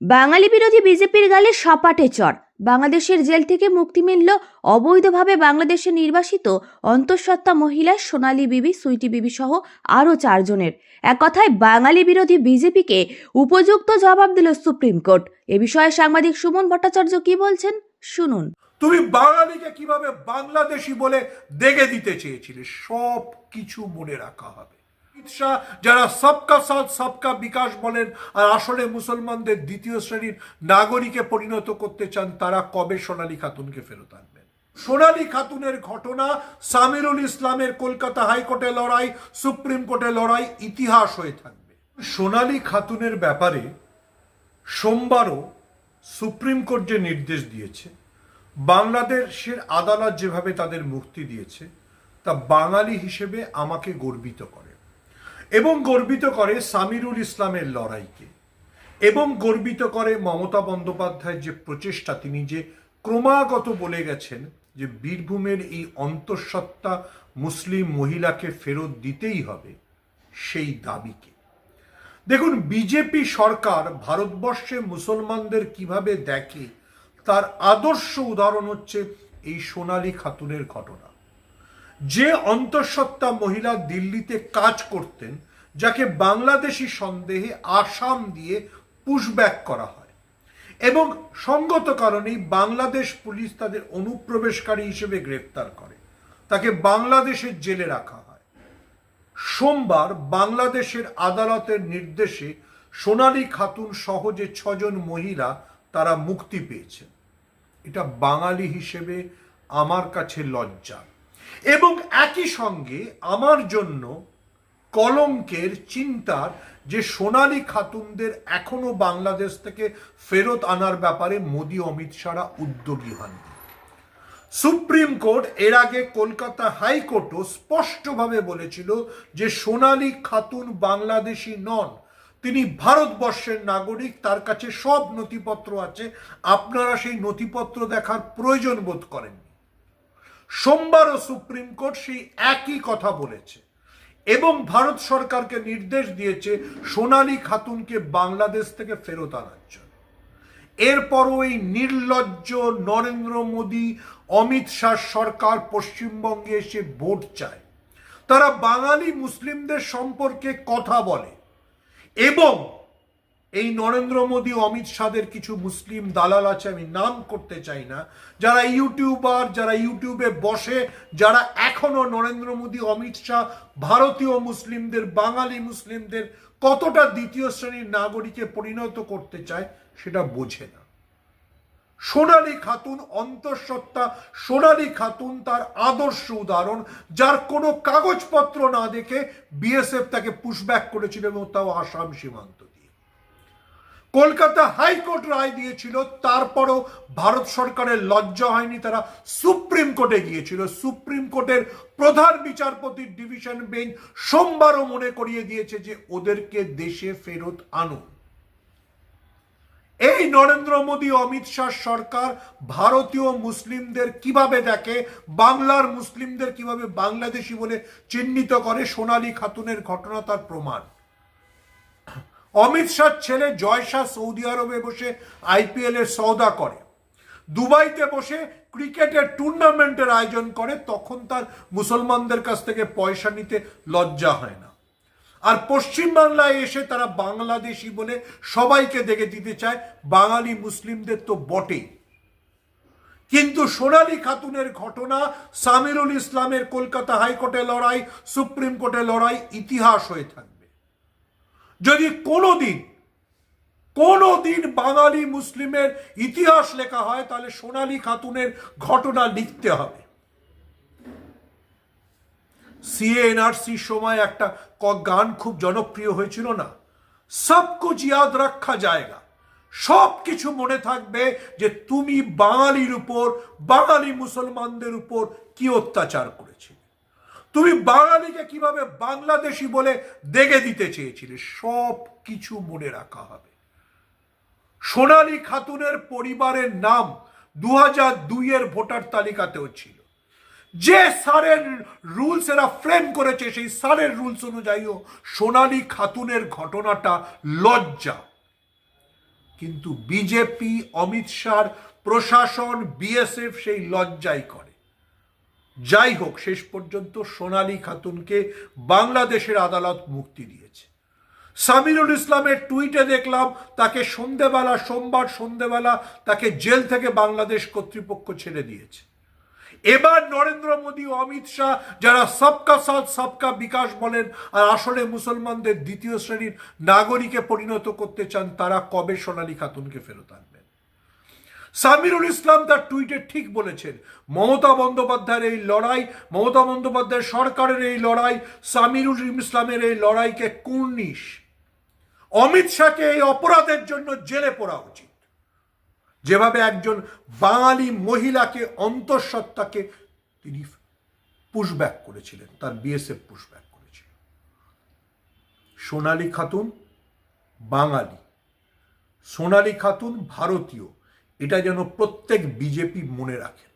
বাঙালি বিরোধী বিজেপির গালে সপাটে চর। বাংলাদেশের জেল থেকে মুক্তি মিলল অবৈধভাবে বাংলাদেশে নির্বাসিত অন্তঃসত্ত্বা মহিলা সোনালী বিবি, সুইটি বিবি সহ আরও চারজনের। এক কথায় বাঙালি বিরোধী বিজেপিকে উপযুক্ত জবাব দিল সুপ্রিম কোর্ট। এ বিষয়ে সাংবাদিক সুমন ভট্টাচার্য কি বলছেন, শুনুন। তুমি বাঙালিকে কীভাবে বাংলাদেশি বলে দেখে দিতে চেয়েছিলে, সব কিছু মনে রাখা হবে। অমিত যারা সবকা সাথ, সবকা বিকাশ বলেন, আর আসলে মুসলমানদের দ্বিতীয় শ্রেণির নাগরিকে পরিণত করতে চান, তারা কবে সোনালী খাতুনকে ফেরত আনবেন? সোনালী খাতুনের ঘটনা, সামিরুল ইসলামের কলকাতা হাইকোর্টে লড়াই, সুপ্রিম কোর্টে লড়াই, ইতিহাস হয়ে থাকবে। সোনালী খাতুনের ব্যাপারে সোমবারও সুপ্রিম কোর্ট যে নির্দেশ দিয়েছে, বাংলাদেশের আদালত যেভাবে তাদের মুক্তি দিয়েছে, তা বাঙালি হিসেবে আমাকে গর্বিত করে। এবং গর্বিত করে সামিরুল ইসলামের লড়াইকে, এবং গর্বিত করে মমতা বন্দ্যোপাধ্যায়ের যে প্রচেষ্টা, তিনি যে ক্রমাগত বলে গেছেন যে বীরভূমের এই অন্তঃসত্ত্বা মুসলিম মহিলাকে ফেরত দিতেই হবে সেই দাবিকে। দেখুন, বিজেপি সরকার ভারতবর্ষে মুসলমানদের কীভাবে দেখে, তার আদর্শ উদাহরণ হচ্ছে এই সোনালী খাতুনের ঘটনা। যে অন্তঃসত্ত্বা মহিলা দিল্লিতে কাজ করতেন যাকে বাংলাদেশি সন্দেহে আসাম দিয়ে পুশব্যাক করা হয়। এবং সঙ্গত কারণেই বাংলাদেশ পুলিশ তাদের অনুপ্রবেশকারী হিসেবে গ্রেপ্তার করে। তাকে বাংলাদেশের জেলে রাখা হয়। সোমবার বাংলাদেশের আদালতের নির্দেশে সোনালী খাতুন সহজে ছজন মহিলা, তারা মুক্তি পেয়েছেন। এটা বাঙালি হিসেবে আমার কাছে লজ্জা। এবং একই সঙ্গে আমার জন্য কলঙ্কের চিন্তার যে সোনালী খাতুনদের এখনও বাংলাদেশ থেকে ফেরত আনার ব্যাপারে মোদী অমিত শাহরা উদ্যোগী হননি। সুপ্রিম কোর্ট এর আগে কলকাতা হাইকোর্টও স্পষ্টভাবে বলেছিল যে সোনালী খাতুন বাংলাদেশি নন, তিনি ভারতবর্ষের নাগরিক, তার কাছে সব নথিপত্র আছে, আপনারা সেই নথিপত্র দেখার প্রয়োজন বোধ করেননি। সোমবারও সুপ্রিম কোর্ট সেই একই কথা বলেছে। এবং ভারত সরকারকে নির্দেশ দিয়েছে সোনালি খাতুনকে বাংলাদেশ থেকে ফেরত আনার জন্য। এরপরও এই নির্লজ্জ নরেন্দ্র মোদী, অমিত শাহ সরকার পশ্চিমবঙ্গে এসে ভোট চায়। তারা বাঙালি মুসলিমদের সম্পর্কে কথা বলে এবং এই নরেন্দ্র মোদী অমিত শাহের কিছু মুসলিম দালাল আছে, আমি নাম করতে চাই না। যারা ইউটিউবার, যারা ইউটিউবে বসে, যারা এখনও নরেন্দ্র মোদী, অমিত শাহ, ভারতীয় মুসলিমদের, বাঙালি মুসলিমদের কতটা দ্বিতীয় শ্রেণির নাগরিকে পরিণত করতে চায়, সেটা বোঝে না। সোনালী খাতুন অন্তঃসত্ত্বা, সোনালী খাতুন তার আদর্শ উদাহরণ, যার কোনো কাগজপত্র না দেখে বিএসএফ তাকে পুশব্যাক করেছিল এবং তাও আসাম সীমান্ত কলকাতা হাইকোর্ট রায় দিয়েছিল, তারপরও ভারত সরকারের লজ্জা হয়নি, তারা সুপ্রিম কোর্টে গিয়েছিল। সুপ্রিম কোর্টের প্রধান বিচারপতির ডিভিশন বেঞ্চ সোমবারও মনে করিয়ে দিয়েছে যে ওদেরকে দেশে ফেরত আনুন। এই নরেন্দ্র মোদী অমিত শাহ সরকার ভারতীয় মুসলিমদের কীভাবে দেখে, বাংলার মুসলিমদের কীভাবে বাংলাদেশি বলে চিহ্নিত করে সোনালী খাতুনের ঘটনা তার প্রমাণ। অমিত শাহ ছেলে জয় শাহ সৌদি আরবে বসে আইপিএল এর সৌদা করে। দুবাইতে বসে ক্রিকেটের টুর্নামেন্টের আয়োজন করে, তখন তার মুসলমানদের কাছ থেকে পয়সা নিতে লজ্জা হয় না। আর পশ্চিমবাংলায় এসে তারা বাংলাদেশি বলে সবাইকে দেখে দিতে চায়, বাঙালি মুসলিমদের তো বটেই। কিন্তু সোনালি খাতুনের ঘটনা, সামিরুল ইসলামের কলকাতা হাইকোর্টে লড়াই, সুপ্রিম কোর্টে লড়াই ইতিহাস হয়ে থাকবে। যদি কোনো দিন কোনো দিন বাঙালি মুসলিমের ইতিহাস লেখা হয়, তাহলে সোনালী খাতুনের ঘটনা লিখতে হবে। সিএনআরসির সময় একটা ক- গান খুব জনপ্রিয় হয়েছিল না? সব কুছ ইয়াদ রাখা জায়গা। সব কিছু মনে থাকবে যে তুমি বাঙালির উপর, বাঙালি মুসলমানদের উপর কি অত্যাচার করেছিলে তুমি বাঙালিকে কীভাবে বাংলাদেশি বলে দেখে দিতে চেয়েছিলে সব কিছু মনে রাখা হবে। সোনালী খাতুনের পরিবারের নাম দু হাজার দুইয়ের ভোটার তালিকাতেও ছিল। যে সারের রুলস এরা ফ্রেম করেছে, সেই সারের রুলস অনুযায়ীও সোনালী খাতুনের ঘটনাটা লজ্জা। কিন্তু বিজেপি, অমিত শাহর প্রশাসন, বিএসএফ সেই লজ্জাই করে। যাই হোক, শেষ পর্যন্ত সোনালী খাতুনকে বাংলাদেশের আদালত মুক্তি দিয়েছে। সামিরুল ইসলামের টুইটে দেখলাম, তাকে সন্ধেবেলা, সোমবার সন্ধেবেলা তাকে জেল থেকে বাংলাদেশ কর্তৃপক্ষ ছেড়ে দিয়েছে। এবার নরেন্দ্র মোদী অমিত শাহ, যারা সবকা সাথ, সবকা বিকাশ বলেন, আর আসলে মুসলমানদের দ্বিতীয় শ্রেণির নাগরিকে পরিণত করতে চান, তারা কবে সোনালী খাতুনকে ফেরত আনবেন? সামিরুল ইসলাম তার টুইটে ঠিক বলেছেন, মমতা বন্দ্যোপাধ্যায়ের এই লড়াই, মমতা বন্দ্যোপাধ্যায় সরকারের এই লড়াই, সামিরুল ইসলামের এই লড়াইকে কুর্নিশ। অমিত শাহকে এই অপরাধের জন্য জেলে পড়া উচিত। যেভাবে একজন বাঙালি মহিলাকে অন্তঃসত্ত্বাকে তিনি পুশব্যাক করেছিলেন, তার বিএসএফ পুশব্যাক করেছিল। সোনালী খাতুন বাঙালি, সোনালী খাতুন ভারতীয় এটা যেন প্রত্যেক বিজেপি মনে রাখে।